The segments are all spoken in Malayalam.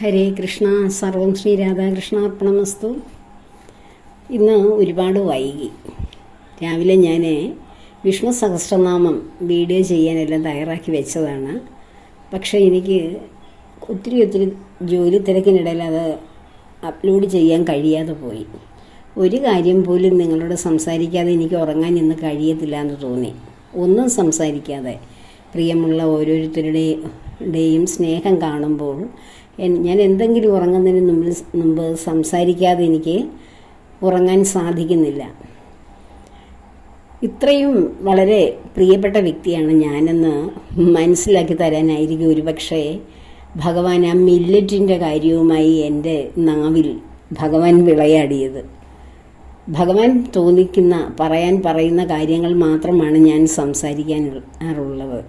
ഹരേ കൃഷ്ണ സർവം ശ്രീ രാധാകൃഷ്ണാർപ്പണമസ്തു. ഇന്ന് ഒരുപാട് വൈകി. രാവിലെ ഞാൻ വിഷ്ണു സഹസ്രനാമം വീഡിയോ ചെയ്യാനെല്ലാം തയ്യാറാക്കി വെച്ചതാണ്. പക്ഷേ എനിക്ക് ഒത്തിരി ഒത്തിരി ജോലി തിരക്കിനിടയിൽ അത് അപ്ലോഡ് ചെയ്യാൻ കഴിയാതെ പോയി. ഒരു കാര്യം പോലും നിങ്ങളോട് സംസാരിക്കാതെ എനിക്ക് ഉറങ്ങാൻ ഇന്ന് കഴിയത്തില്ല എന്ന് തോന്നി. ഒന്നും സംസാരിക്കാതെ പ്രിയമുള്ള ഓരോരുത്തരുടെയും സ്നേഹം കാണുമ്പോൾ ഞാൻ എന്തെങ്കിലും ഉറങ്ങുന്നതിന് മുമ്പിൽ മുമ്പ് സംസാരിക്കാതെ എനിക്ക് ഉറങ്ങാൻ സാധിക്കുന്നില്ല. ഇത്രയും വളരെ പ്രിയപ്പെട്ട വ്യക്തിയാണ് ഞാനെന്ന് മനസ്സിലാക്കി തരാനായിരിക്കും ഒരുപക്ഷെ ഭഗവാൻ ആ മില്ലറ്റിന്റെ കാര്യവുമായി എന്റെ നാവിൽ ഭഗവാൻ വിളയാടിയത്. ഭഗവാൻ തോന്നിക്കുന്ന പറയാൻ പറയുന്ന കാര്യങ്ങൾ മാത്രമാണ് ഞാൻ സംസാരിക്കാറുള്ളത്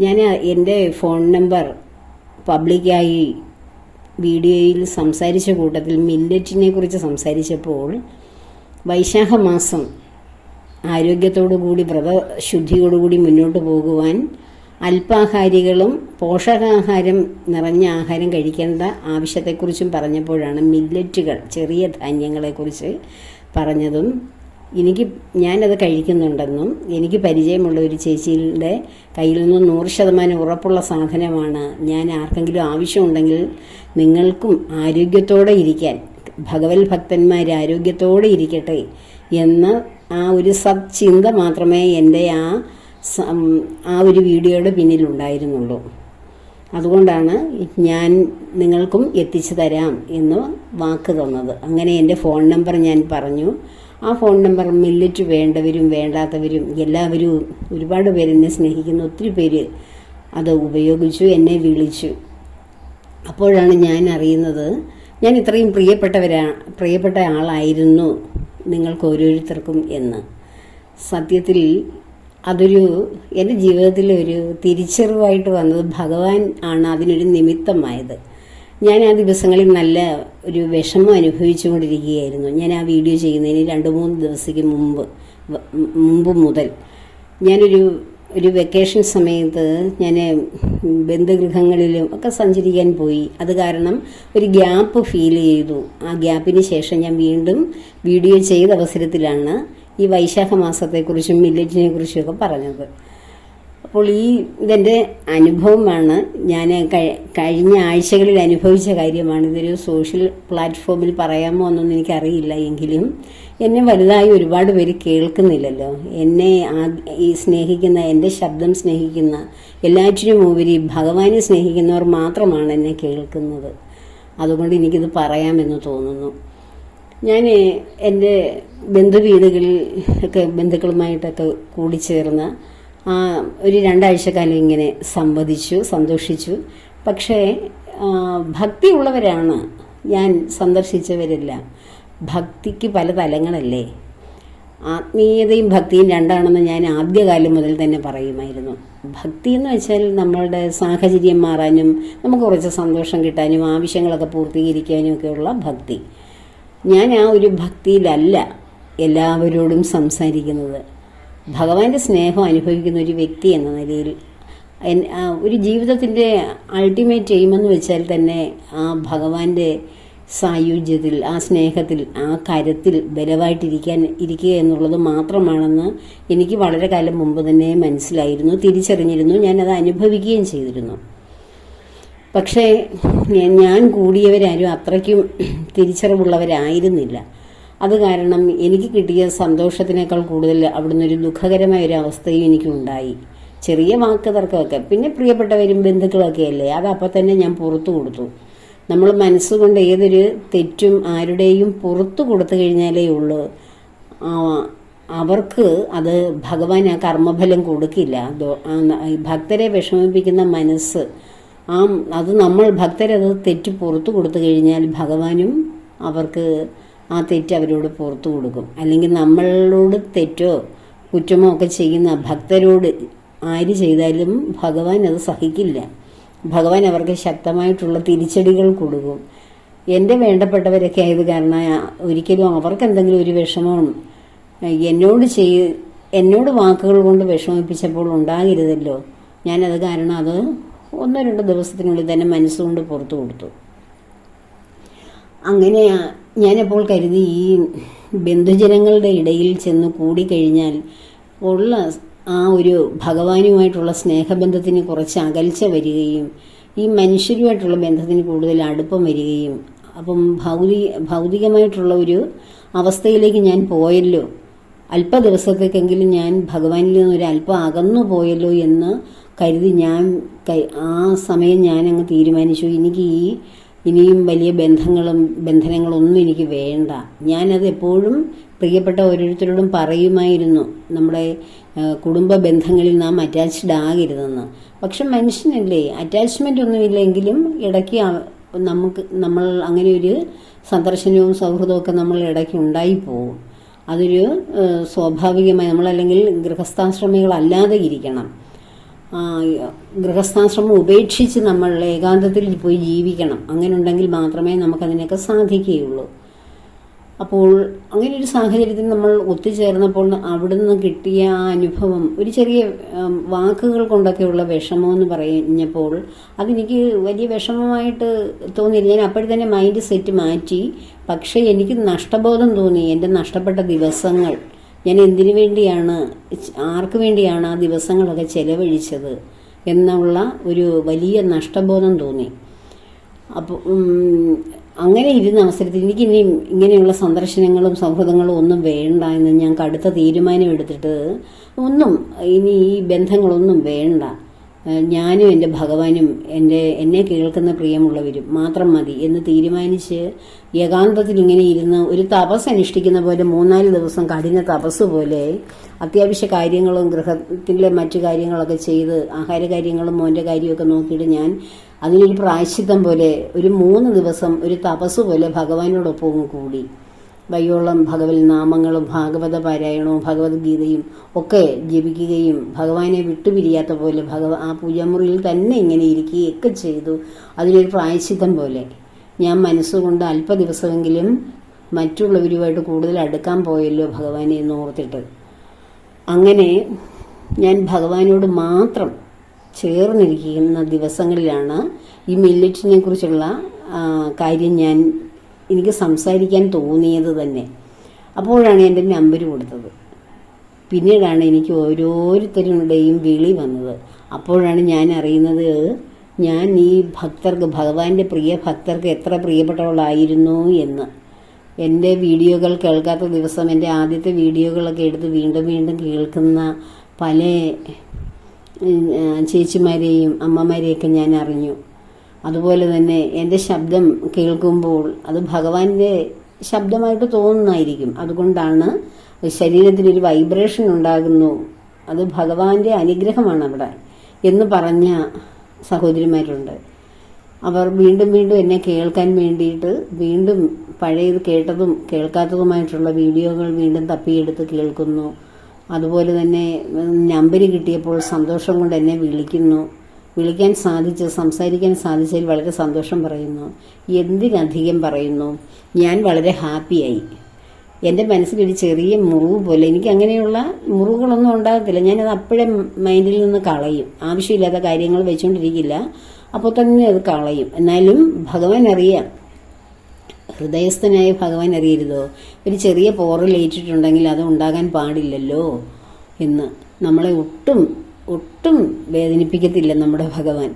ഞാൻ എന്റെ ഫോൺ നമ്പർ പബ്ലിക്കായി വീഡിയോയിൽ സംസാരിച്ച കൂട്ടത്തിൽ മില്ലറ്റിനെ കുറിച്ച് സംസാരിച്ചപ്പോൾ വൈശാഖ മാസം ആരോഗ്യത്തോടു കൂടി വ്രതശുദ്ധിയോടുകൂടി മുന്നോട്ട് പോകുവാൻ അല്പാഹാരികളും പോഷകാഹാരം നിറഞ്ഞ ആഹാരം കഴിക്കേണ്ട ആവശ്യത്തെക്കുറിച്ചും പറഞ്ഞപ്പോഴാണ് മില്ലറ്റുകൾ ചെറിയ ധാന്യങ്ങളെക്കുറിച്ച് പറഞ്ഞതും എനിക്ക് ഞാനത് കഴിക്കുന്നുണ്ടെന്നും എനിക്ക് പരിചയമുള്ള ഒരു ചേച്ചിയുടെ കയ്യിൽ നിന്ന് നൂറ് ശതമാനം ഉറപ്പുള്ള സാധനമാണ് ഞാൻ ആർക്കെങ്കിലും ആവശ്യമുണ്ടെങ്കിൽ നിങ്ങൾക്കും ആരോഗ്യത്തോടെ ഇരിക്കാൻ ഭഗവത് ഭക്തന്മാർ ആരോഗ്യത്തോടെ ഇരിക്കട്ടെ എന്ന് ആ ഒരു സത്ചിന്ത മാത്രമേ എന്റെ ആ ആ ഒരു വീഡിയോയുടെ പിന്നിലുണ്ടായിരുന്നുള്ളൂ. അതുകൊണ്ടാണ് ഞാൻ നിങ്ങൾക്കും എത്തിച്ചു തരാം എന്ന് വാക്ക് തന്നത്. അങ്ങനെ എന്റെ ഫോൺ നമ്പർ ഞാൻ പറഞ്ഞു. ആ ഫോൺ നമ്പർ മില്ലറ്റ് വേണ്ടവരും വേണ്ടാത്തവരും എല്ലാവരും ഒരുപാട് പേര് എന്നെ സ്നേഹിക്കുന്ന. ഒത്തിരി പേര് അത് ഉപയോഗിച്ചു എന്നെ വിളിച്ചു. അപ്പോഴാണ് ഞാൻ അറിയുന്നത് ഞാൻ ഇത്രയും പ്രിയപ്പെട്ടവരാ പ്രിയപ്പെട്ട ആളായിരുന്നു നിങ്ങൾക്ക് ഓരോരുത്തർക്കും എന്ന്. സത്യത്തിൽ അതൊരു എന്റെ ജീവിതത്തിലെ ഒരു തിരിച്ചറിവായിട്ട് വന്നത് ഭഗവാൻ ആണ് അതിനൊരു നിമിത്തമായത്. ഞാൻ ആ ദിവസങ്ങളിൽ നല്ല ഒരു വിഷമം അനുഭവിച്ചുകൊണ്ടിരിക്കുകയായിരുന്നു. ഞാൻ ആ വീഡിയോ ചെയ്യുന്നതിന് രണ്ട് മൂന്ന് ദിവസത്തേക്ക് മുമ്പ് മുമ്പ് മുതൽ. ഞാനൊരു ഒരു വെക്കേഷൻ സമയത്ത് ഞാൻ ബന്ധുഗൃഹങ്ങളിലും ഒക്കെ സഞ്ചരിക്കാൻ പോയി. അത് കാരണം ഒരു ഗ്യാപ്പ് ഫീൽ ചെയ്തു. ആ ഗ്യാപ്പിന് ശേഷം ഞാൻ വീണ്ടും വീഡിയോ ചെയ്ത അവസരത്തിലാണ് ഈ വൈശാഖ മാസത്തെക്കുറിച്ചും മില്ലറ്റിനെ കുറിച്ചും ഒക്കെ പറഞ്ഞത്. അപ്പോൾ ഈ ഇതെന്റെ അനുഭവമാണ്. ഞാൻ കഴിഞ്ഞ ആഴ്ചകളിൽ അനുഭവിച്ച കാര്യമാണ്. ഇതൊരു സോഷ്യൽ പ്ലാറ്റ്ഫോമിൽ പറയാമോ എന്നൊന്നും എനിക്കറിയില്ല എങ്കിലും എന്നെ വലുതായി ഒരുപാട് പേര് കേൾക്കുന്നില്ലല്ലോ. എന്നെ ആ ഈ സ്നേഹിക്കുന്ന എന്റെ ശബ്ദം സ്നേഹിക്കുന്ന എല്ലാറ്റിനും ഉപരി ഭഗവാനെ സ്നേഹിക്കുന്നവർ മാത്രമാണ് എന്നെ കേൾക്കുന്നത്. അതുകൊണ്ട് എനിക്കിത് പറയാമെന്ന് തോന്നുന്നു. ഞാൻ എന്റെ ബന്ധുവീടുകളിൽ ഒക്കെ ബന്ധുക്കളുമായിട്ടൊക്കെ കൂടിച്ചേർന്ന് ഒരു രണ്ടാഴ്ചക്കാലം ഇങ്ങനെ സംവദിച്ചു സന്തോഷിച്ചു. പക്ഷേ ഭക്തി ഭക്തിയുള്ളവരാണ്. ഞാൻ സന്ദർശിച്ചവരില്ല. ഭക്തിക്ക് പല തലങ്ങളല്ലേ? ആത്മീയതയും ഭക്തിയും രണ്ടാണെന്ന് ഞാൻ ആദ്യകാലം മുതൽ തന്നെ പറയുമായിരുന്നു. ഭക്തി എന്ന് വെച്ചാൽ നമ്മളുടെ സാഹചര്യം മാറാനും നമുക്ക് കുറച്ച് സന്തോഷം കിട്ടാനും ആവശ്യങ്ങളൊക്കെ പൂർത്തീകരിക്കാനും ഒക്കെയുള്ള ഭക്തി. ഞാൻ ആ ഒരു ഭക്തിയിലല്ല എല്ലാവരോടും സംസാരിക്കുന്നത്. ഭഗവാന്റെ സ്നേഹം അനുഭവിക്കുന്ന ഒരു വ്യക്തി എന്ന നിലയിൽ ഒരു ജീവിതത്തിന്റെ അൾട്ടിമേറ്റ് എയിമെന്ന് വെച്ചാൽ തന്നെ ആ ഭഗവാന്റെ സായുജ്യത്തിൽ ആ സ്നേഹത്തിൽ ആ കരത്തിൽ ബലമായിട്ടിരിക്കാൻ ഇരിക്കുക എന്നുള്ളത് മാത്രമാണെന്ന് എനിക്ക് വളരെ കാലം മുമ്പ് തന്നെ മനസ്സിലായിരുന്നു തിരിച്ചറിഞ്ഞിരുന്നു ഞാനത് അനുഭവിക്കുകയും ചെയ്തിരുന്നു. പക്ഷേ ഞാൻ- കൂടിയവരാരും അത്രയ്ക്കും തിരിച്ചറിവുള്ളവരായിരുന്നില്ല. അത് കാരണം എനിക്ക് കിട്ടിയ സന്തോഷത്തിനേക്കാൾ കൂടുതൽ അവിടുന്ന് ഒരു ദുഃഖകരമായ ഒരു അവസ്ഥയും എനിക്കുണ്ടായി. ചെറിയ വാക്ക് തർക്കമൊക്കെ പിന്നെ പ്രിയപ്പെട്ടവരും ബന്ധുക്കളൊക്കെ അല്ലേ അത് അപ്പം തന്നെ ഞാൻ പുറത്തു കൊടുത്തു. നമ്മൾ മനസ്സുകൊണ്ട് ഏതൊരു തെറ്റും ആരുടെയും പുറത്തു കൊടുത്തു കഴിഞ്ഞാലേ ഉള്ളൂ. അവർക്ക് അത് ഭഗവാൻ ആ കർമ്മഫലം കൊടുക്കില്ല. ഭക്തരെ വിഷമിപ്പിക്കുന്ന മനസ്സ് ആ അത് നമ്മൾ ഭക്തരത് തെറ്റ് പുറത്തു കൊടുത്തു കഴിഞ്ഞാൽ ഭഗവാനും അവർക്ക് ആ തെറ്റ് അവരോട് പുറത്തു കൊടുക്കും. അല്ലെങ്കിൽ നമ്മളോട് തെറ്റോ കുറ്റമോ ഒക്കെ ചെയ്യുന്ന ഭക്തരോട് ആര് ചെയ്താലും ഭഗവാൻ അത് സഹിക്കില്ല. ഭഗവാൻ അവർക്ക് ശക്തമായിട്ടുള്ള തിരിച്ചടികൾ കൊടുക്കും. എന്റെ വേണ്ടപ്പെട്ടവരൊക്കെ ആയത് കാരണം ഒരിക്കലും അവർക്ക് എന്തെങ്കിലും ഒരു വിഷമം എന്നോട് ചെയ് എന്നോട് വാക്കുകൾ കൊണ്ട് വിഷമിപ്പിച്ചപ്പോൾ ഉണ്ടാകരുതല്ലോ. ഞാനത് കാരണം അത് ഒന്നോ രണ്ടോ ദിവസത്തിനുള്ളിൽ തന്നെ മനസ്സുകൊണ്ട് പുറത്തു കൊടുത്തു. അങ്ങനെ ഞാനപ്പോൾ കരുതി ഈ ബന്ധുജനങ്ങളുടെ ഇടയിൽ ചെന്ന് കൂടിക്കഴിഞ്ഞാൽ ഉള്ള ആ ഒരു ഭഗവാനുമായിട്ടുള്ള സ്നേഹബന്ധത്തിന് കുറച്ച് അകൽച്ച വരികയും ഈ മനുഷ്യരുമായിട്ടുള്ള ബന്ധത്തിന് കൂടുതൽ അടുപ്പം വരികയും അപ്പം ഭൗതിക ഭൗതികമായിട്ടുള്ള ഒരു അവസ്ഥയിലേക്ക് ഞാൻ പോയല്ലോ. അല്പ ദിവസത്തേക്കെങ്കിലും ഞാൻ ഭഗവാനിൽ നിന്ന് ഒരു അല്പം അകന്നു പോയല്ലോ എന്ന് കരുതി ഞാൻ ആ സമയം ഞാൻ തീരുമാനിച്ചു. എനിക്ക് ഈ ഇനിയും വലിയ ബന്ധങ്ങളും ബന്ധനങ്ങളൊന്നും എനിക്ക് വേണ്ട. ഞാനത് എപ്പോഴും പ്രിയപ്പെട്ട ഓരോരുത്തരോടും പറയുമായിരുന്നു. നമ്മുടെ കുടുംബ ബന്ധങ്ങളിൽ നാം അറ്റാച്ച്ഡ് ആകരുതെന്ന്. പക്ഷെ മനുഷ്യനല്ലേ അറ്റാച്ച്മെന്റ് ഒന്നുമില്ലെങ്കിലും ഇടയ്ക്ക് നമുക്ക് നമ്മൾ അങ്ങനെ ഒരു സന്ദർശനവും സൗഹൃദവും ഒക്കെ നമ്മൾ ഇടയ്ക്ക് ഉണ്ടായിപ്പോവും. അതൊരു സ്വാഭാവികമായി നമ്മളല്ലെങ്കിൽ ഗൃഹസ്ഥാശ്രമികളല്ലാതെ ഇരിക്കണം. ഗൃഹസ്ഥാശ്രമം ഉപേക്ഷിച്ച് നമ്മൾ ഏകാന്തത്തിൽ പോയി ജീവിക്കണം. അങ്ങനെ ഉണ്ടെങ്കിൽ മാത്രമേ നമുക്കതിനൊക്കെ സാധിക്കുകയുള്ളൂ. അപ്പോൾ അങ്ങനെ ഒരു സാഹചര്യത്തിൽ നമ്മൾ ഒത്തുചേർന്നപ്പോൾ അവിടുന്ന് കിട്ടിയ ആ അനുഭവം ഒരു ചെറിയ വാക്കുകൾ കൊണ്ടൊക്കെയുള്ള വിഷമം എന്ന് പറഞ്ഞപ്പോൾ അതെനിക്ക് വലിയ വിഷമമായിട്ട് തോന്നിയില്ല ഞാൻ അപ്പോഴും തന്നെ മൈൻഡ് സെറ്റ് മാറ്റി. പക്ഷേ എനിക്ക് നഷ്ടബോധം തോന്നി. എന്റെ നഷ്ടപ്പെട്ട ദിവസങ്ങൾ. ഞാൻ എന്തിനു വേണ്ടിയാണ് ആർക്കു വേണ്ടിയാണ് ആ ദിവസങ്ങളൊക്കെ ചെലവഴിച്ചത് എന്നുള്ള ഒരു വലിയ നഷ്ടബോധം തോന്നി. അപ്പോൾ അങ്ങനെ ഇരുന്ന അവസരത്തിൽ എനിക്കിനി ഇങ്ങനെയുള്ള സന്ദർശനങ്ങളും സൗഹൃദങ്ങളും ഒന്നും വേണ്ട എന്ന് ഞാൻ കടുത്ത തീരുമാനം എടുത്തിട്ട് ഒന്നും ഇനി ഈ ബന്ധങ്ങളൊന്നും വേണ്ട. ഞാനും എന്റെ ഭഗവാനും എന്റെ എന്നെ കേൾക്കുന്ന പ്രിയമുള്ളവരും മാത്രം മതി എന്ന് തീരുമാനിച്ച് ഏകാന്തത്തിൽ ഇങ്ങനെ ഇരുന്ന് ഒരു തപസ് അനുഷ്ഠിക്കുന്ന പോലെ മൂന്നാൽ ദിവസം കഠിന തപസ് പോലെ അത്യാവശ്യ കാര്യങ്ങളും ഗൃഹത്തിലെ മറ്റു കാര്യങ്ങളൊക്കെ ചെയ്ത് ആഹാര കാര്യങ്ങളും മോന്റെ കാര്യമൊക്കെ നോക്കിയിട്ട് ഞാൻ അതിനൊരു പ്രായശ്ചിത്തം പോലെ ഒരു മൂന്ന് ദിവസം ഒരു തപസ് പോലെ ഭഗവാനോടൊപ്പം കൂടി. വയ്യോളം ഭഗവത് നാമങ്ങളും ഭാഗവത പാരായണവും ഭഗവത്ഗീതയും ഒക്കെ ജപിക്കുകയും ഭഗവാനെ വിട്ടുപിരിയാത്ത പോലെ ഭഗവ ആ പൂജാമുറിയിൽ തന്നെ ഇങ്ങനെ ഇരിക്കുകയൊക്കെ ചെയ്തു. അതിലൊരു പ്രായശ്ചിത്തം പോലെ. ഞാൻ മനസ്സുകൊണ്ട് അല്പ ദിവസമെങ്കിലും മറ്റുള്ളവരുമായിട്ട് കൂടുതൽ അടുക്കാൻ പോയല്ലോ ഭഗവാനെ എന്ന് ഓർത്തിട്ട്. അങ്ങനെ ഞാൻ ഭഗവാനോട് മാത്രം ചേർന്നിരിക്കുന്ന ദിവസങ്ങളിലാണ് ഈ മില്ലറ്റിനെ കുറിച്ചുള്ള കാര്യം ഞാൻ എനിക്ക് സംസാരിക്കാൻ തോന്നിയത് തന്നെ. അപ്പോഴാണ് എന്റെ നമ്പർ കൊടുത്തത്. പിന്നീടാണ് എനിക്ക് ഓരോരുത്തരുടെയും വിളി വന്നത്. അപ്പോഴാണ് ഞാൻ അറിയുന്നത് ഞാൻ ഈ ഭക്തർക്ക് ഭഗവാന്റെ പ്രിയ ഭക്തർക്ക് എത്ര പ്രിയപ്പെട്ടവളായിരുന്നു എന്ന്. എന്റെ വീഡിയോകൾ കേൾക്കാത്ത ദിവസം എന്റെ ആദ്യത്തെ വീഡിയോകളൊക്കെ എടുത്ത് വീണ്ടും വീണ്ടും കേൾക്കുന്ന പല ചേച്ചിമാരെയും അമ്മമാരെയൊക്കെ ഞാൻ അറിഞ്ഞു. അതുപോലെ തന്നെ എന്റെ ശബ്ദം കേൾക്കുമ്പോൾ അത് ഭഗവാന്റെ ശബ്ദമായിട്ട് തോന്നുന്നതായിരിക്കും. അതുകൊണ്ടാണ് ശരീരത്തിനൊരു വൈബ്രേഷൻ ഉണ്ടാകുന്നു. അത് ഭഗവാന്റെ അനുഗ്രഹമാണ് അവിടെ എന്ന് പറഞ്ഞ സഹോദരിമാരുണ്ട്. അവർ വീണ്ടും വീണ്ടും എന്നെ കേൾക്കാൻ വേണ്ടിയിട്ട് വീണ്ടും പഴയത് കേട്ടതും കേൾക്കാത്തതുമായിട്ടുള്ള വീഡിയോകൾ വീണ്ടും തപ്പിയെടുത്ത് കേൾക്കുന്നു. അതുപോലെ തന്നെ നമ്പർ കിട്ടിയപ്പോൾ സന്തോഷം കൊണ്ട് എന്നെ വിളിക്കുന്നു. വിളിക്കാൻ സാധിച്ച് സംസാരിക്കാൻ സാധിച്ചതിൽ വളരെ സന്തോഷം പറയുന്നു. എന്തിനധികം പറയുന്നു? ഞാൻ വളരെ ഹാപ്പിയായി എന്റെ മനസ്സിലൊരു ചെറിയ മുറിവ് പോലെ എനിക്ക് അങ്ങനെയുള്ള മുറിവുകളൊന്നും ഉണ്ടാകത്തില്ല. ഞാനത് അപ്പോഴേ മൈൻഡിൽ നിന്ന് കളയും. ആവശ്യമില്ലാത്ത കാര്യങ്ങൾ വെച്ചുകൊണ്ടിരിക്കില്ല അപ്പോൾ തന്നെ അത് കളയും. എന്നാലും ഭഗവാൻ അറിയാം. ഹൃദയസ്ഥനായ ഭഗവാൻ അറിയരുതോ? ഒരു ചെറിയ പോറലേറ്റിട്ടുണ്ടെങ്കിൽ അത് ഉണ്ടാകാൻ പാടില്ലല്ലോ എന്ന്. നമ്മളെ ഒട്ടും ഒട്ടും വേദനിപ്പിക്കത്തില്ല നമ്മുടെ ഭഗവാൻ.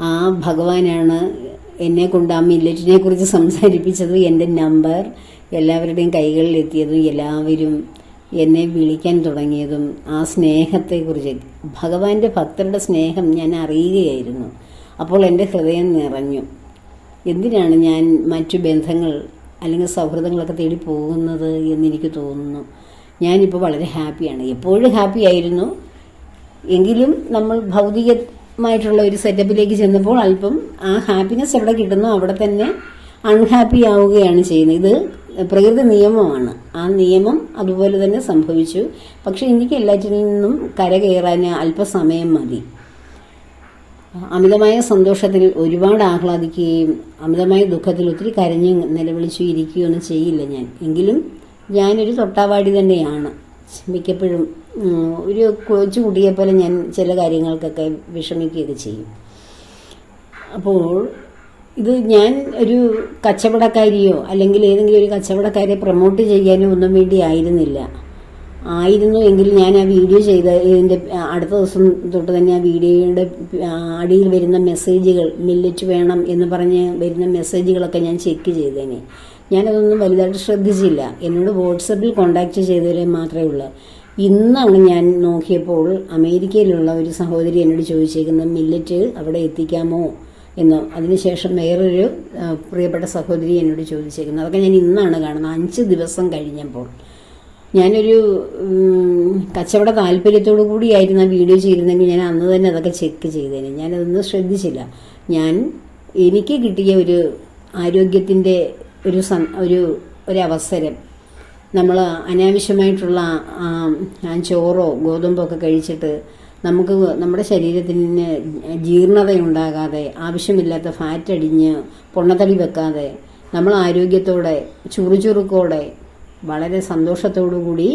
ആ ഭഗവാനാണ് എന്നെ കൊണ്ട് ആ മില്ലറ്റിനെ കുറിച്ച് സംസാരിപ്പിച്ചത് എന്റെ നമ്പർ എല്ലാവരുടെയും കൈകളിൽ എത്തിയതും എല്ലാവരും എന്നെ വിളിക്കാൻ തുടങ്ങിയതും ആ സ്നേഹത്തെക്കുറിച്ച്. ഭഗവാന്റെ ഭക്തരുടെ സ്നേഹം ഞാൻ അറിയുകയായിരുന്നു. അപ്പോൾ എന്റെ ഹൃദയം നിറഞ്ഞു. എന്തിനാണ് ഞാൻ മറ്റു ബന്ധങ്ങൾ അല്ലെങ്കിൽ സൗഹൃദങ്ങളൊക്കെ തേടി പോകുന്നത് എന്നെനിക്ക് തോന്നുന്നു. ഞാനിപ്പോൾ വളരെ ഹാപ്പിയാണ് എപ്പോഴും ഹാപ്പി ആയിരുന്നു. എങ്കിലും നമ്മൾ ഭൗതികമായിട്ടുള്ള ഒരു സെറ്റപ്പിലേക്ക് ചെന്നപ്പോൾ അല്പം ആ ഹാപ്പിനെസ് എവിടെ കിട്ടുന്നോ അവിടെ തന്നെ അൺഹാപ്പി ആവുകയാണ് ചെയ്യുന്നത്. ഇത് പ്രകൃതി നിയമമാണ്. ആ നിയമം അതുപോലെ തന്നെ സംഭവിച്ചു. പക്ഷെ എനിക്ക് എല്ലാറ്റിൽ നിന്നും കരകയറാൻ അല്പസമയം മതി. അമിതമായ സന്തോഷത്തിൽ ഒരുപാട് ആഹ്ലാദിക്കുകയും അമിതമായ ദുഃഖത്തിൽ ഒത്തിരി കരഞ്ഞ് നിലവിളിച്ചു ഇരിക്കുകയൊന്നും ചെയ്യില്ല ഞാൻ. എങ്കിലും ഞാനൊരു തൊട്ടാവാടി തന്നെയാണ്. മിക്കപ്പോഴും ഒരു കൊച്ചു കുട്ടിയെ പോലെ ഞാൻ ചില കാര്യങ്ങൾക്കൊക്കെ വിഷമിക്കുകയൊക്കെ ചെയ്യും. അപ്പോൾ ഇത് ഞാൻ ഒരു കച്ചവടക്കാരിയോ അല്ലെങ്കിൽ ഏതെങ്കിലും ഒരു കച്ചവടക്കാരെ പ്രൊമോട്ട് ചെയ്യാനോ ഒന്നും വേണ്ടി ആയിരുന്നില്ല. ആയിരുന്നു എങ്കിൽ ഞാൻ ആ വീഡിയോ ചെയ്ത ഇതിന്റെ അടുത്ത ദിവസം തൊട്ട് തന്നെ ആ വീഡിയോയുടെ അടിയിൽ വരുന്ന മെസ്സേജുകൾ മില്ലറ്റ് വേണം എന്ന് പറഞ്ഞ് വരുന്ന മെസ്സേജുകളൊക്കെ ഞാൻ ചെക്ക് ചെയ്തേനെ. ഞാനതൊന്നും വലുതായിട്ട് ശ്രദ്ധിച്ചില്ല. എന്നോട് വാട്സപ്പിൽ കോണ്ടാക്ട് ചെയ്തവരെ മാത്രമേ ഉള്ളൂ. ഇന്നാണ് ഞാൻ നോക്കിയപ്പോൾ അമേരിക്കയിലുള്ള ഒരു സഹോദരി എന്നോട് ചോദിച്ചേക്കുന്ന മില്ലറ്റ് അവിടെ എത്തിക്കാമോ? എന്ന്. അതിനുശേഷം വേറൊരു പ്രിയപ്പെട്ട സഹോദരി എന്നോട് ചോദിച്ചേക്കുന്നത്. അതൊക്കെ ഞാൻ ഇന്നാണ് കാണുന്നത്. അഞ്ച് ദിവസം കഴിഞ്ഞപ്പോൾ. ഞാനൊരു കച്ചവട താല്പര്യത്തോടു കൂടിയായിരുന്നു ആ വീഡിയോ ചെയ്തിരുന്നെങ്കിൽ ഞാൻ അന്ന് തന്നെ അതൊക്കെ ചെക്ക് ചെയ്തേനെ. ഞാനതൊന്നും ശ്രദ്ധിച്ചില്ല. ഞാൻ എനിക്ക് കിട്ടിയ ഒരു ആരോഗ്യത്തിന്റെ ഒരു സ ഒരു ഒരവസരം. നമ്മൾ അനാവശ്യമായിട്ടുള്ള ചോറോ ഗോതമ്പോ ഒക്കെ കഴിച്ചിട്ട് നമുക്ക് നമ്മുടെ ശരീരത്തിന് ജീർണതയുണ്ടാകാതെ ആവശ്യമില്ലാത്ത ഫാറ്റ് അടിഞ്ഞ് പൊണ്ണത്തടി വെക്കാതെ നമ്മൾ ആരോഗ്യത്തോടെ ചുറുചുറുക്കോടെ വളരെ കൂടി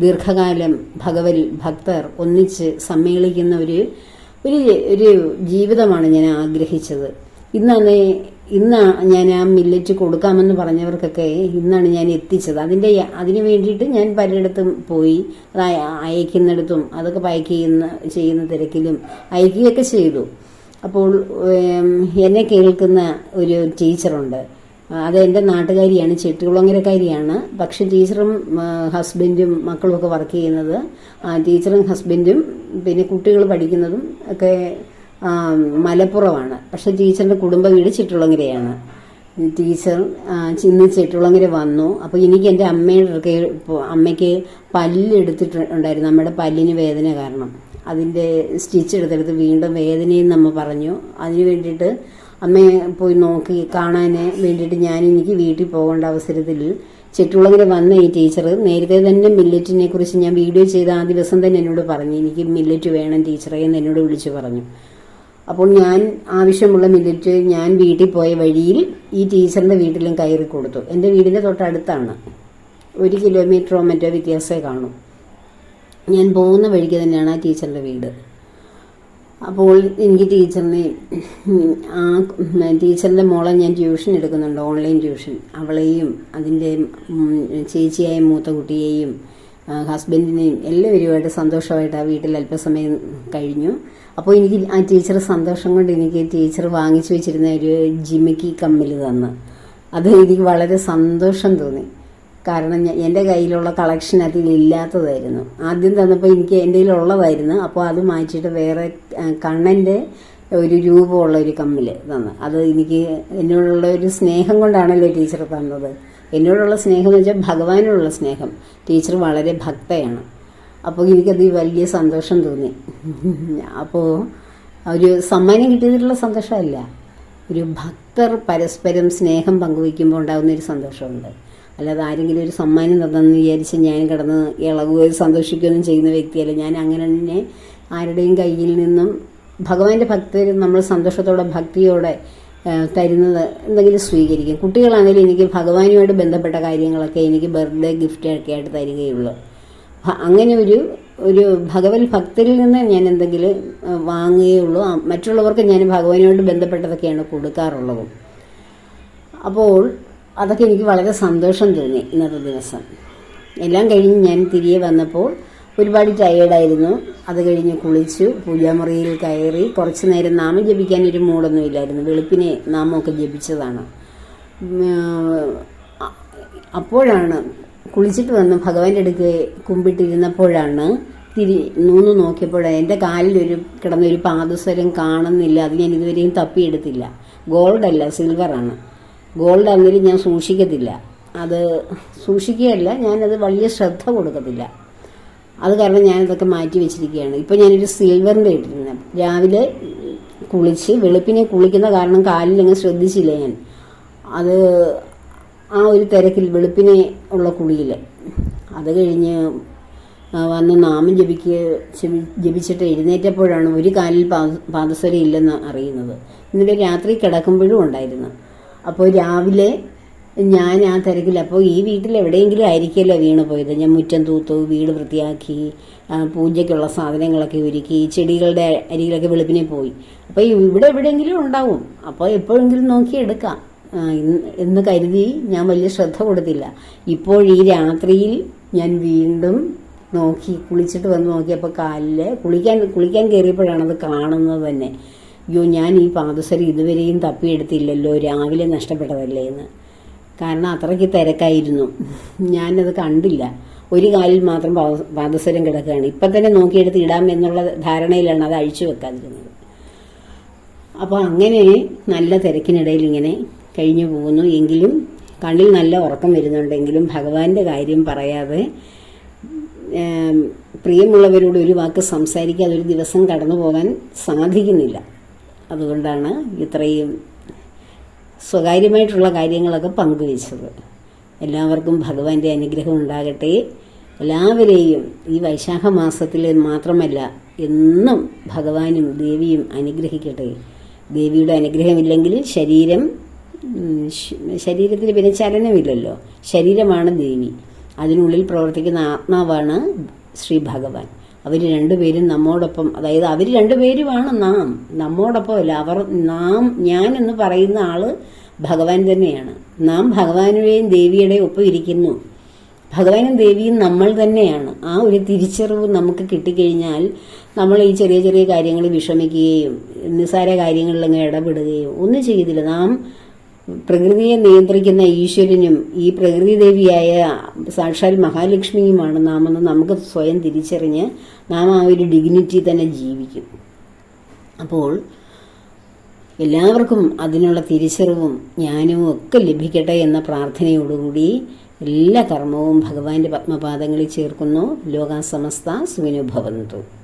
ദീർഘകാലം ഭഗവൽ ഭക്തർ ഒന്നിച്ച് സമ്മേളിക്കുന്ന ഒരു ഒരു ജീവിതമാണ് ഞാൻ ആഗ്രഹിച്ചത്. ഇന്നാണ് ഇന്ന് ഞാൻ ആ മില്ലറ്റ് കൊടുക്കാമെന്ന് പറഞ്ഞവർക്കൊക്കെ ഇന്നാണ് ഞാൻ എത്തിച്ചത്. അതിന്റെ അതിന് വേണ്ടിയിട്ട് ഞാൻ പലയിടത്തും പോയി. അയക്കുന്നിടത്തും അതൊക്കെ പാക്ക് ചെയ്യുന്ന ചെയ്യുന്ന തിരക്കിലും അയക്കുകയൊക്കെ ചെയ്തു. അപ്പോൾ എന്നെ കേൾക്കുന്ന ഒരു ടീച്ചറുണ്ട്. അത് എന്റെ നാട്ടുകാരിയാണ് ചെട്ടികുളങ്ങരക്കാരിയാണ്. പക്ഷെ ടീച്ചറും ഹസ്ബൻഡും മക്കളും ഒക്കെ വർക്ക് ചെയ്യുന്നത് ടീച്ചറും ഹസ്ബൻഡും പിന്നെ കുട്ടികൾ പഠിക്കുന്നതും ഒക്കെ മലപ്പുറമാണ്. പക്ഷെ ടീച്ചറിന്റെ കുടുംബ വീട് ചിറ്റുളങ്ങരയാണ്. ടീച്ചർ ചിന്ന് ഇന്ന് ചെട്ടുളങ്ങര വന്നു. അപ്പോൾ എനിക്ക് എന്റെ അമ്മയുടെ അമ്മയ്ക്ക് പല്ലെടുത്തിട്ടുണ്ടായിരുന്നു നമ്മുടെ പല്ലിന് വേദന കാരണം. അതിന്റെ സ്റ്റിച്ച് എടുത്തെടുത്ത് വീണ്ടും വേദനയെന്ന് നമ്മ പറഞ്ഞു. അതിന് വേണ്ടിയിട്ട് അമ്മയെ പോയി നോക്കി കാണാൻ വേണ്ടിയിട്ട് ഞാൻ എനിക്ക് വീട്ടിൽ പോകേണ്ട അവസരത്തിൽ ചെട്ടുളങ്ങര വന്ന ഈ ടീച്ചർ നേരത്തെ തന്നെ മില്ലറ്റിനെ കുറിച്ച് ഞാൻ വീഡിയോ ചെയ്ത ആ ദിവസം തന്നെ എന്നോട് പറഞ്ഞു. എനിക്ക് മില്ലറ്റ് വേണം ടീച്ചറെ എന്ന് എന്നോട് വിളിച്ചു പറഞ്ഞു. അപ്പോൾ ഞാൻ ആവശ്യമുള്ള മിനിറ്റ് ഞാൻ വീട്ടിൽ പോയ വഴിയിൽ ഈ ടീച്ചറിന്റെ വീട്ടിലും കയറി കൊടുത്തു. എന്റെ വീടിന്റെ തൊട്ടടുത്താണ്. ഒരു കിലോമീറ്ററോ മറ്റോ വ്യത്യാസമേ കാണൂ. ഞാൻ പോകുന്ന വഴിക്ക് തന്നെയാണ് ആ ടീച്ചറിന്റെ വീട്. അപ്പോൾ എനിക്ക് ടീച്ചറിനെ ആ ടീച്ചറിന്റെ മോളെ ഞാൻ ട്യൂഷൻ എടുക്കുന്നുണ്ട് ഓൺലൈൻ ട്യൂഷൻ. അവളെയും അതിന്റെ ചേച്ചിയായ മൂത്ത കുട്ടിയെയും ഹസ്ബൻഡിനെയും എല്ലാവരുമായിട്ട് സന്തോഷമായിട്ട് ആ വീട്ടിൽ അല്പസമയം കഴിഞ്ഞു. അപ്പോൾ എനിക്ക് ആ ടീച്ചർ സന്തോഷം കൊണ്ട് എനിക്ക് ടീച്ചർ വാങ്ങിച്ചു വെച്ചിരുന്ന ഒരു ജിമിക്കി കമ്മിൽ തന്ന്. അത് എനിക്ക് വളരെ സന്തോഷം തോന്നി. കാരണം എന്റെ കയ്യിലുള്ള കളക്ഷൻ അതിൽ ഇല്ലാത്തതായിരുന്നു. ആദ്യം തന്നപ്പോൾ എനിക്ക് എന്റെ കയ്യിലുള്ളതായിരുന്നു അപ്പോൾ അത് മാറ്റിയിട്ട് വേറെ കണ്ണന്റെ ഒരു രൂപമുള്ള ഒരു കമ്മിൽ തന്നു. അത് എനിക്ക് എന്നോടുള്ള ഒരു സ്നേഹം കൊണ്ടാണല്ലോ ടീച്ചർ തന്നത്. എന്നോടുള്ള സ്നേഹം എന്ന് വെച്ചാൽ ഭഗവാനോടുള്ള സ്നേഹം. ടീച്ചർ വളരെ ഭക്തയാണ്. അപ്പോൾ എനിക്കത് വലിയ സന്തോഷം തോന്നി. അപ്പോൾ ഒരു സമ്മാനം കിട്ടിയതിലുള്ള സന്തോഷമല്ല. ഒരു ഭക്തർ പരസ്പരം സ്നേഹം പങ്കുവയ്ക്കുമ്പോൾ ഉണ്ടാകുന്ന ഒരു സന്തോഷമുണ്ട്. അല്ലാതെ ആരെങ്കിലും ഒരു സമ്മാനം തന്നെന്ന് വിചാരിച്ച് ഞാൻ കിടന്ന് ഇളകുകയോ സന്തോഷിക്കുകയൊന്നും ചെയ്യുന്ന വ്യക്തിയല്ല. ഞാൻ അങ്ങനെ തന്നെ ആരുടെയും കയ്യിൽ നിന്നും ഭഗവാന്റെ ഭക്തർ നമ്മൾ സന്തോഷത്തോടെ ഭക്തിയോടെ തരുന്നത് എന്തെങ്കിലും സ്വീകരിക്കും. കുട്ടികളാണെങ്കിലും എനിക്ക് ഭഗവാനുമായിട്ട് ബന്ധപ്പെട്ട കാര്യങ്ങളൊക്കെ എനിക്ക് ബർത്ത്ഡേ ഗിഫ്റ്റൊക്കെ ആയിട്ട് തരികയുള്ളൂ. അങ്ങനെ ഒരു ഒരു ഭഗവത് ഭക്തരിൽ നിന്ന് ഞാൻ എന്തെങ്കിലും വാങ്ങുകയേ ഉള്ളൂ. മറ്റുള്ളവർക്ക് ഞാൻ ഭഗവാനോട് ബന്ധപ്പെട്ടതൊക്കെയാണ് കൊടുക്കാറുള്ളതും. അപ്പോൾ അതൊക്കെ എനിക്ക് വളരെ സന്തോഷം തോന്നി ഇന്നത്തെ ദിവസം. എല്ലാം കഴിഞ്ഞ് ഞാൻ തിരികെ വന്നപ്പോൾ ഒരുപാട് ടയേർഡായിരുന്നു അത് കഴിഞ്ഞ് കുളിച്ചു പൂജാമുറിയിൽ കയറി കുറച്ച് നേരം നാമം ജപിക്കാൻ ഒരു മൂടൊന്നും ഇല്ലായിരുന്നു. വെളുപ്പിനെ നാമമൊക്കെ ജപിച്ചതാണ്. അപ്പോഴാണ് കുളിച്ചിട്ട് വന്ന് ഭഗവാന്റെ അടുക്ക് കുമ്പിട്ടിരുന്നപ്പോഴാണ് തിരി നൂന്ന് നോക്കിയപ്പോഴാണ് എന്റെ കാലിലൊരു കിടന്നൊരു പാദസ്വരം കാണുന്നില്ല. അത് ഞാൻ ഇതുവരെയും തപ്പിയെടുത്തില്ല. ഗോൾഡല്ല സിൽവറാണ് ഗോൾഡ് അന്നേരം ഞാൻ സൂക്ഷിക്കത്തില്ല. അത് സൂക്ഷിക്കുകയല്ല ഞാനത് വലിയ ശ്രദ്ധ കൊടുക്കത്തില്ല. അത് കാരണം ഞാനിതൊക്കെ മാറ്റി വെച്ചിരിക്കുകയാണ്. ഇപ്പോൾ ഞാനൊരു സിൽവറിന്റെ ഇട്ടിരുന്നത് രാവിലെ കുളിച്ച് വെളുപ്പിനെ കുളിക്കുന്ന കാരണം കാലിലങ്ങ് ശ്രദ്ധിച്ചില്ല ഞാൻ. അത് ആ ഒരു തിരക്കിൽ വെളുപ്പിനെ ഉള്ള കുളിയിൽ അത് കഴിഞ്ഞ് വന്ന് നാമം ജപിക്കുക ജപി- ജപിച്ചിട്ട് എഴുന്നേറ്റപ്പോഴാണ് ഒരു കാലിൽ പാദ- പാദസരം ഇല്ലെന്ന് അറിയുന്നത്. ഇന്നലെ രാത്രി കിടക്കുമ്പോഴും ഉണ്ടായിരുന്നു. അപ്പോൾ രാവിലെ ഞാൻ ആ തിരക്കിൽ അപ്പോൾ ഈ വീട്ടിൽ എവിടെയെങ്കിലും ആയിരിക്കുമല്ലോ വീണ് പോയത്. ഞാൻ മുറ്റം തൂത്തു വീട് വൃത്തിയാക്കി പൂജയ്ക്കുള്ള സാധനങ്ങളൊക്കെ ഒരുക്കി ചെടികളുടെ അരികിലൊക്കെ വെളുപ്പിനെ പോയി. അപ്പോൾ ഇവിടെ എവിടെയെങ്കിലും ഉണ്ടാവും. അപ്പോൾ എപ്പോഴെങ്കിലും നോക്കി എടുക്കാം. എന്ന് കരുതി ഞാൻ വലിയ ശ്രദ്ധ കൊടുത്തില്ല. ഇപ്പോൾ ഈ രാത്രിയിൽ ഞാൻ വീണ്ടും നോക്കി കുളിച്ചിട്ട് വന്ന് നോക്കിയപ്പോൾ കാലിൽ കുളിക്കാൻ കുളിക്കാൻ കയറിയപ്പോഴാണ് അത് കാണുന്നത് തന്നെ. അയ്യോ ഞാൻ ഈ പാദസരി ഇതുവരെയും തപ്പിയെടുത്തില്ലല്ലോ രാവിലെ നഷ്ടപ്പെട്ടതല്ലേ എന്ന്. കാരണം അത്രയ്ക്ക് തിരക്കായിരുന്നു. ഞാനത് കണ്ടില്ല. ഒരു കാലിൽ മാത്രം പാദസരം കിടക്കുകയാണ്. ഇപ്പം തന്നെ നോക്കിയെടുത്ത് ഇടാം എന്നുള്ള ധാരണയിലാണ് അത് അഴിച്ചു വെക്കാതിരുന്നത്. അപ്പോൾ അങ്ങനെ നല്ല തിരക്കിനിടയിൽ ഇങ്ങനെ കഴിഞ്ഞു പോകുന്നു. എങ്കിലും കണ്ണിൽ നല്ല ഉറക്കം വരുന്നുണ്ടെങ്കിലും ഭഗവാന്റെ കാര്യം പറയാതെ പ്രിയമുള്ളവരോട് ഒരു വാക്ക് സംസാരിക്കാതെ ഒരു ദിവസം കടന്നു പോകാൻ സാധിക്കുന്നില്ല. അതുകൊണ്ടാണ് ഇത്രയും സ്വകാര്യമായിട്ടുള്ള കാര്യങ്ങളൊക്കെ പങ്കുവച്ചത്. എല്ലാവർക്കും ഭഗവാന്റെ അനുഗ്രഹം ഉണ്ടാകട്ടെ. എല്ലാവരെയും ഈ വൈശാഖ മാസത്തിൽ മാത്രമല്ല എന്നും ഭഗവാനും ദേവിയും അനുഗ്രഹിക്കട്ടെ. ദേവിയുടെ അനുഗ്രഹമില്ലെങ്കിൽ ശരീരം ശരീരത്തിന് പിന്നെ ചലനമില്ലല്ലോ. ശരീരമാണ് ദേവി. അതിനുള്ളിൽ പ്രവർത്തിക്കുന്ന ആത്മാവാണ് ശ്രീ ഭഗവാൻ. അവർ രണ്ടുപേരും നമ്മോടൊപ്പം അതായത് അവർ രണ്ടുപേരുമാണ് നാം. നമ്മോടൊപ്പം അല്ല അവർ നാം ഞാൻ എന്ന് പറയുന്ന ആൾ ഭഗവാൻ തന്നെയാണ്. നാം ഭഗവാനുടെയും ദേവിയുടെയും ഒപ്പം ഇരിക്കുന്നു. ഭഗവാനും ദേവിയും നമ്മൾ തന്നെയാണ്. ആ ഒരു തിരിച്ചറിവ് നമുക്ക് കിട്ടിക്കഴിഞ്ഞാൽ നമ്മൾ ഈ ചെറിയ ചെറിയ കാര്യങ്ങളിൽ വിഷമിക്കുകയും നിസ്സാര കാര്യങ്ങളിലങ്ങ് ഇടപെടുകയും ഒന്നും ചെയ്തില്ല. നാം പ്രകൃതിയെ നിയന്ത്രിക്കുന്ന ഈശ്വരനും ഈ പ്രകൃതി ദേവിയായ സാക്ഷാൽ മഹാലക്ഷ്മിയുമാണ് നാമെന്ന് നമുക്ക് സ്വയം തിരിച്ചറിഞ്ഞ് നാം ആ ഒരു ഡിഗ്നിറ്റി തന്നെ ജീവിക്കും അപ്പോൾ എല്ലാവർക്കും അതിനുള്ള തിരിച്ചറിവും ജ്ഞാനവും ഒക്കെ ലഭിക്കട്ടെ എന്ന പ്രാർത്ഥനയോടുകൂടി എല്ലാ കർമ്മവും ഭഗവാന്റെ പത്മപാദങ്ങളിൽ ചേർക്കുന്നു. ലോകാസമസ്ത സുവിനുഭവന്തു